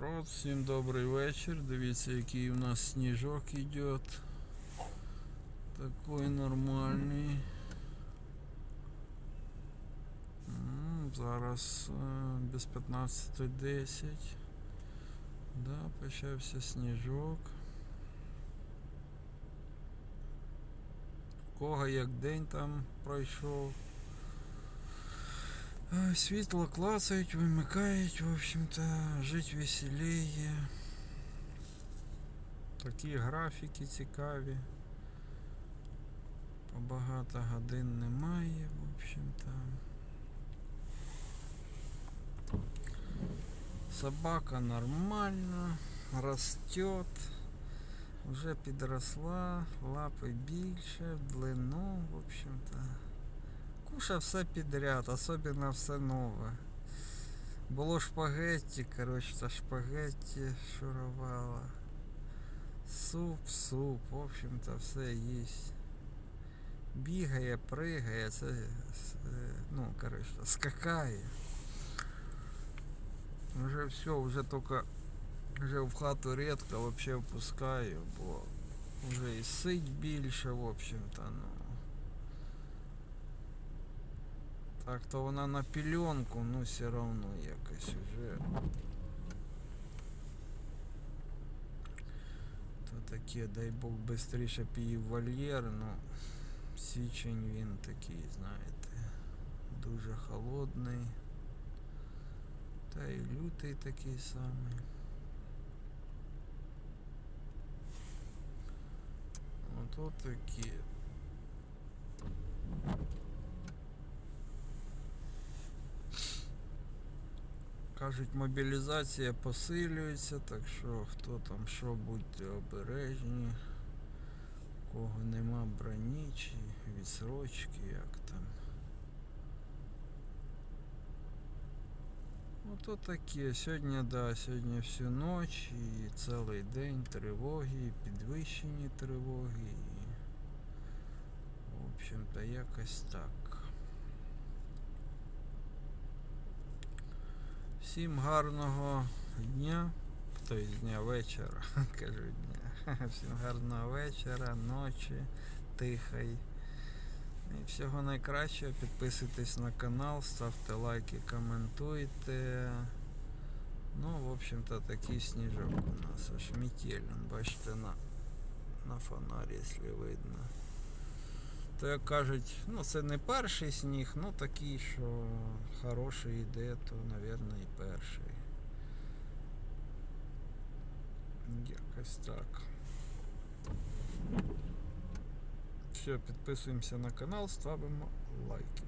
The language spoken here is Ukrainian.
Народ, всім добрий вечір. Дивіться, який у нас сніжок йде. Такой нормальний. Зараз е, без 15.10. Да, почався сніжок. В кого як день там пройшов. Світло клацають, вимикають, в общем-то, жить веселее. Такі графіки цікаві. По багато годин немає, в общем-то. Собака нормально, растет, уже підросла, лапи більше, в длину, в общем-то. Куша все підряд, особливо все нове. Було шпагетті, коротше, та шпагетті шурувала. Суп, суп, в общем-то, все їсть. Бігає, пригає, це, е, ну, коротше, скакає. Вже все, вже тільки вже в хату рідко вообще впускаю, бо вже і сить більше, в общем-то, ну. Так то вона на пеленку, ну все равно якось уже. То таке, дай Бог бистріше б її в вольєр, ну січень він такий, знаєте, дуже холодний. Та і лютий такий самий. Ото такі. Кажуть, мобілізація посилюється, так що хто там що, будьте обережні, кого нема броні чи відсрочки, як там. Ото таке. Сьогодні, да, сьогодні всю ніч і цілий день тривоги, підвищені тривоги. І, в общем-то, якось так. Всім гарного дня, тобто дня вечора, кажу дня. Всім гарного вечора, ночі, тихої. І всього найкращого. Підписуйтесь на канал, ставте лайки, коментуйте. Ну, в общем-то, такий сніжок у нас аж метель. Бачите на, на фонарі, якщо видно. То як кажуть, ну це не перший сніг, ну такий, що хороший йде, то, мабуть, і перший. Якось так. Все, підписуємося на канал, ставимо лайки.